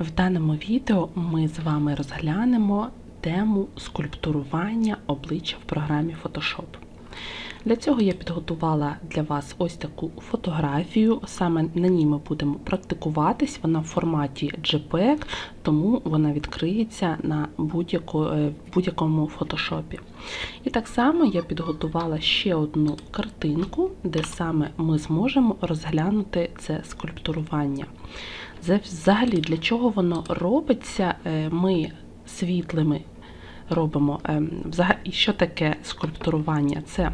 В даному відео ми з вами розглянемо тему скульптурування обличчя в програмі Photoshop. Для цього я підготувала для вас ось таку фотографію. Саме на ній ми будемо практикуватись. Вона в форматі JPEG, тому вона відкриється на е, будь-якому фотошопі. І так само я підготувала ще одну картинку, де саме ми зможемо розглянути це скульптурування. Взагалі, для чого воно робиться? Е, Ми світлими робимо. ем, взага- І що таке скульптурування? Це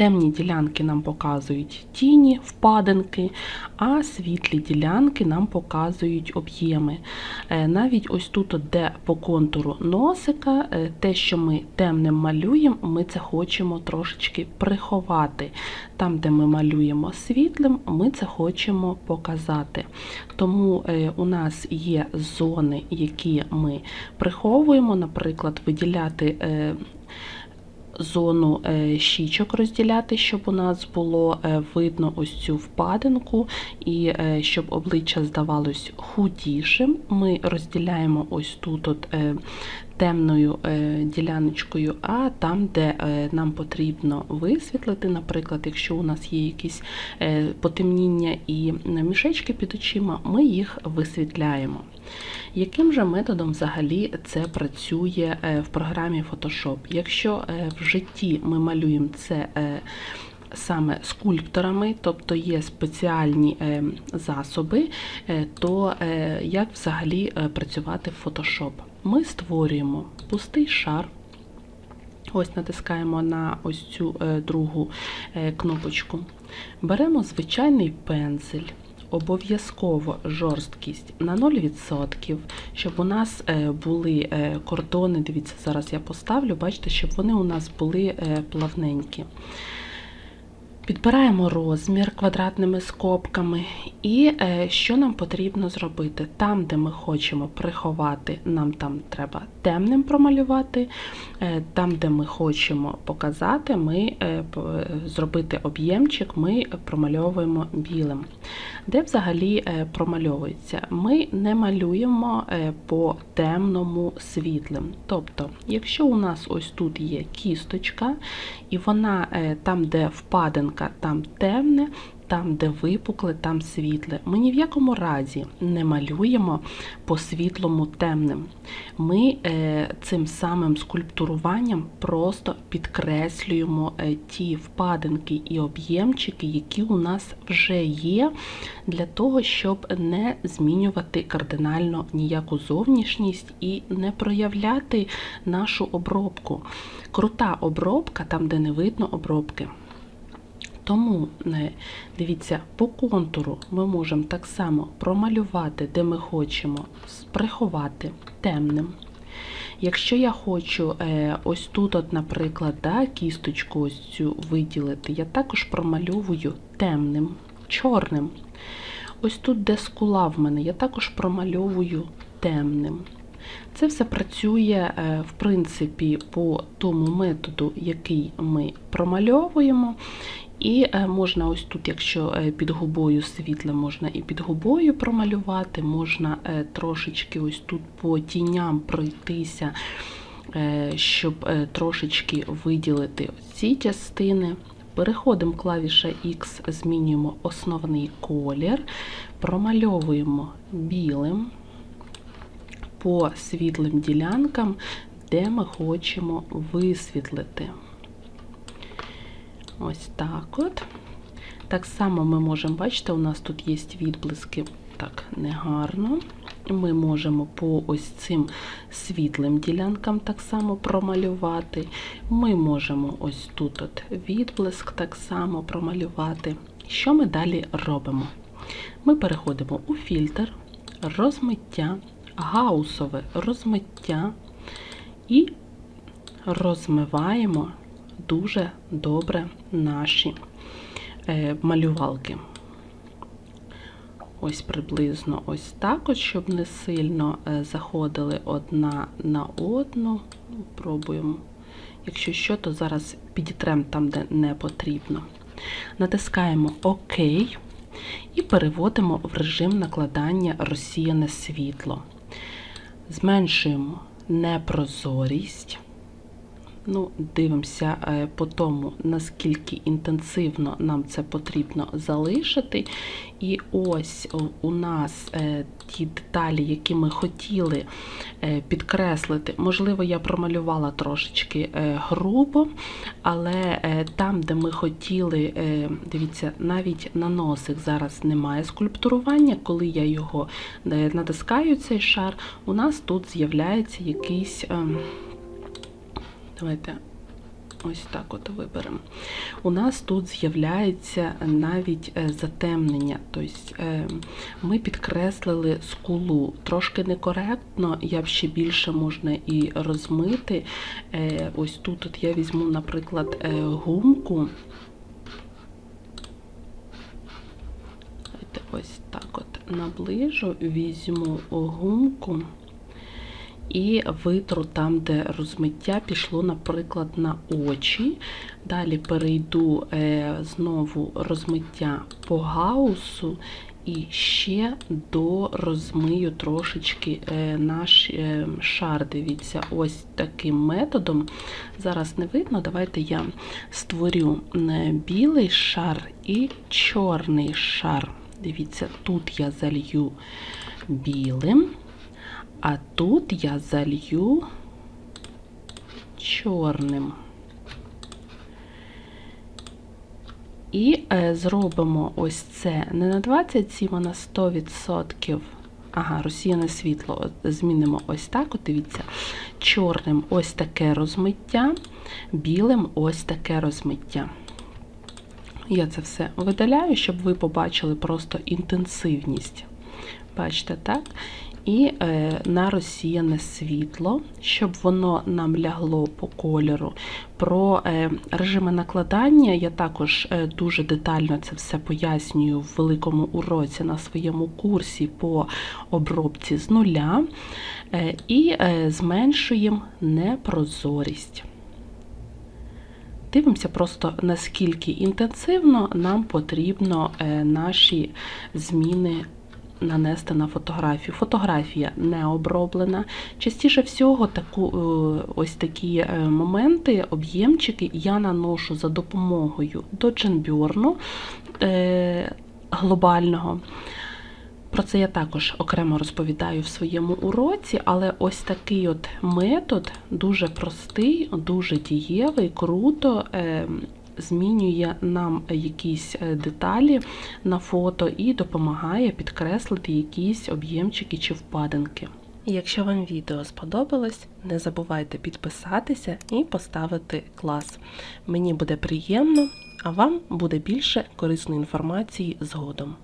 Темні ділянки нам показують тіні, впадинки, а світлі ділянки нам показують об'єми. Е, Навіть ось тут, де по контуру носика, е, те, що ми темним малюємо, ми це хочемо трошечки приховати. Там, де ми малюємо світлим, ми це хочемо показати. Тому е, у нас є зони, які ми приховуємо, наприклад, виділяти. Зону е, щічок розділяти, щоб у нас було е, видно ось цю впадинку, і е, щоб обличчя здавалось худішим. Ми розділяємо ось тут от, темною е, діляночкою, а там, де е, нам потрібно висвітлити, наприклад, якщо у нас є якісь е, потемніння і мішечки під очима, ми їх висвітляємо. Яким же методом взагалі це працює в програмі Photoshop? Якщо в житті ми малюємо це саме скульпторами, тобто є спеціальні е, засоби, е, то е, як взагалі працювати в Photoshop? Ми створюємо пустий шар. Ось натискаємо на ось цю другу кнопочку. Беремо звичайний пензель. Обов'язково жорсткість на 0%, щоб у нас були кордони. Дивіться, зараз я поставлю, бачите, щоб вони у нас були плавненькі. Підбираємо розмір квадратними скобками, і е, що нам потрібно зробити? Там, де ми хочемо приховати, нам там треба темним промалювати. Е, там, де ми хочемо показати, ми е, зробити об'ємчик, ми промальовуємо білим. Де взагалі промальовується? Ми не малюємо по темному світлим. Тобто, якщо у нас ось тут є кісточка, і вона там, де впадинка, там темне, там, де випукле, там світле. Ми ні в якому разі не малюємо по світлому темним. Ми е, цим самим скульптуруванням просто підкреслюємо е, ті впадинки і об'ємчики, які у нас вже є, для того, щоб не змінювати кардинально ніяку зовнішність і не проявляти нашу обробку. Крута обробка, там, де не видно обробки. Тому дивіться, по контуру ми можемо так само промалювати, де ми хочемо, приховати темним. Якщо я хочу е, ось тут, от, наприклад, да, кісточку ось цю виділити, я також промальовую темним, чорним. Ось тут, де скула в мене, я також промальовую темним. Це все працює, е, в принципі, по тому методу, який ми промальовуємо. І е, можна ось тут, якщо е, під губою світле, можна і під губою промалювати, можна е, трошечки ось тут по тіням пройтися, щоб трошечки виділити ці частини. Переходимо клавіша X, змінюємо основний колір, промальовуємо білим по світлим ділянкам, де ми хочемо висвітлити. Ось так от. Так само ми можемо, бачите, у нас тут є відблиски, так, негарно. Ми можемо по ось цим світлим ділянкам так само промалювати. Ми можемо ось тут от відблиск так само промалювати. Що ми далі робимо? Ми переходимо у фільтр, розмиття, гаусове розмиття і розмиваємо дуже добре наші е, малювалки. Ось приблизно ось так, от, щоб не сильно е, заходили одна на одну. Ну, Пробуємо. Якщо що, то зараз підітрем там, де не потрібно. Натискаємо ОК. і переводимо в режим накладання розсіяне світло. Зменшуємо непрозорість. Ну, дивимося е, по тому, наскільки інтенсивно нам це потрібно залишити. І ось у нас е, ті деталі, які ми хотіли е, підкреслити. Можливо, я промалювала трошечки е, грубо, але е, там, де ми хотіли, е, дивіться, навіть на носик зараз немає скульптурування. Коли я його е, натискаю, цей шар, у нас тут з'являється якийсь. Давайте ось так от виберемо. У нас тут з'являється навіть е, затемнення. Тобто е, ми підкреслили скулу. Трошки некоректно, я б ще більше можна і розмити. Е, Ось тут от я візьму, наприклад, гумку. Ось так от наближу, візьму гумку і витру там, де розмиття пішло, наприклад, на очі. Далі перейду е, знову розмиття по гаусу і ще до розмию трошечки е, наш е, шар. Дивіться, ось таким методом. Зараз не видно, давайте я створю білий шар і чорний шар. Дивіться, тут я залью білим. А тут я залью чорним. І е, зробимо ось це не на 27, а на 100%. Ага, розсіяне світло. Змінимо ось так, от дивіться. Чорним ось таке розмиття, білим ось таке розмиття. Я це все видаляю, щоб ви побачили просто інтенсивність. Бачите, так? І е, на розсіяне світло, щоб воно нам лягло по кольору. Про е, режими накладання я також е, дуже детально це все пояснюю в великому уроці на своєму курсі по обробці з нуля. І зменшуємо непрозорість. Дивимося просто, наскільки інтенсивно нам потрібно наші зміни нанести на фотографію. Фотографія не оброблена. Частіше всього, таку, е, ось такі е, моменти, об'ємчики я наношу за допомогою до дженбюрну е, глобального. Про це я також окремо розповідаю в своєму уроці, але ось такий от метод дуже простий, дуже дієвий, круто змінює нам якісь е, деталі на фото і допомагає підкреслити якісь об'ємчики чи впадинки. Якщо вам відео сподобалось, не забувайте підписатися і поставити клас. Мені буде приємно, а вам буде більше корисної інформації згодом.